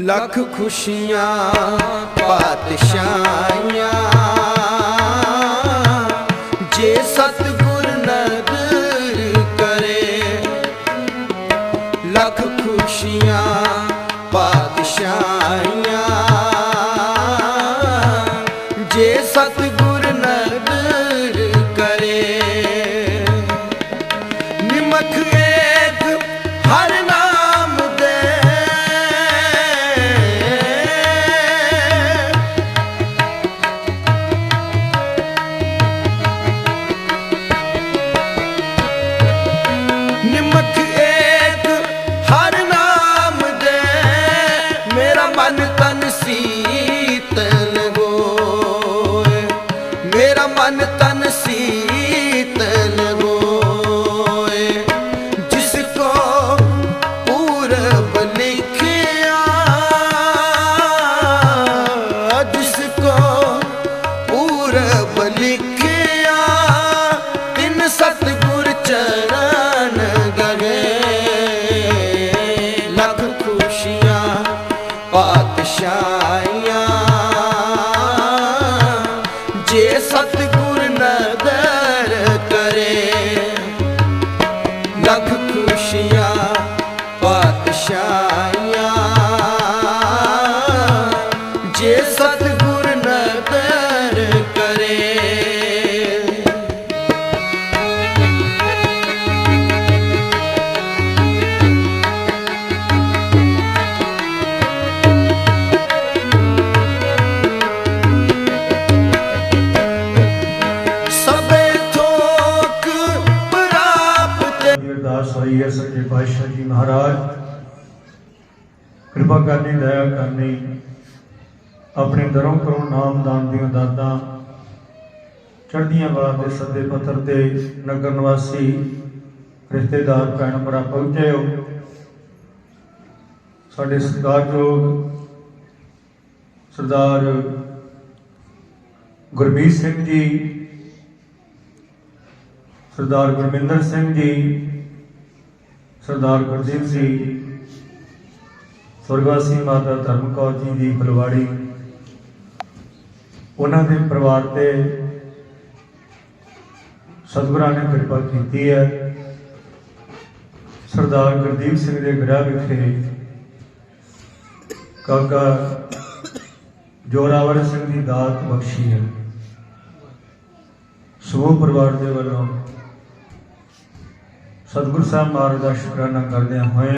ਲੱਖ ਖੁਸ਼ੀਆਂ, ਪਾਤਸ਼ਾਹੀਆਂ। ਜੇ ਸਤਿਗੁਰ ਨਦਰ ਕਰੇ, ਲੱਖ ਖੁਸ਼ੀਆਂ, ਪਾਤਸ਼ਾਹੀਆਂ। ਜੇ ਸਤਿਗੁਰ ਨਦਰ ਕਰੇ, ਨਿਮਖ ਲੱਖ ਖੁਸ਼ੀਆਂ ਪਾਤਸ਼ਾਹੀਆਂ ਅਰਦਾਸ ਸੱਚੇ ਪਾਤਸ਼ਾਹ ਜੀ ਮਹਾਰਾਜ। ਕਿਰਪਾ ਕਰਨੀ, ਦਇਆ ਕਰਨੀ, ਆਪਣੇ ਦਰੋਂ ਕਰੋ ਨਾਮ ਦਾਨ ਦੀਆਂ ਦਾਤਾਂ, ਚੜ੍ਹਦੀਆਂ ਵਾਲਾ ਦੇ ਸੱਦੇ ਪੱਤਰ ਤੇ ਨਗਰ ਨਿਵਾਸੀ, ਰਿਸ਼ਤੇਦਾਰ, ਭੈਣ ਭਰਾ ਪਹੁੰਚੇ ਹੋ। ਸਾਡੇ ਸਤਿਕਾਰਯੋਗ ਸਰਦਾਰ ਗੁਰਮੀਤ ਸਿੰਘ ਜੀ, ਸਰਦਾਰ ਗੁਰਮਿੰਦਰ ਸਿੰਘ ਜੀ ਸਰਦਾਰ ਗੁਰਦੀਪ ਜੀ ਸੁਰਗਵਾਸੀ ਮਾਤਾ ਧਰਮ ਕੌਰ ਜੀ ਦੀ ਫਲਵਾੜੀ ਉਹਨਾਂ ਦੇ ਪਰਿਵਾਰ ਤੇ ਸਤਿਗੁਰਾਂ ਨੇ ਕਿਰਪਾ ਕੀਤੀ ਹੈ। ਸਰਦਾਰ ਗੁਰਦੀਪ ਸਿੰਘ ਦੇ ਗ੍ਰਹਿ ਵਿਖੇ ਕਾਕਾ ਜੋਰਾਵਰ ਸਿੰਘ ਦੀ ਦਾਤ ਬਖਸ਼ੀ ਹੈ। ਸਮੂਹ ਪਰਿਵਾਰ ਦੇ ਵੱਲੋਂ ਸਤਿਗੁਰ ਸਾਹਿਬ ਮਹਾਰਾਜ ਦਾ ਸ਼ੁਕਰਾਨਾ ਕਰਦਿਆਂ ਹੋਏ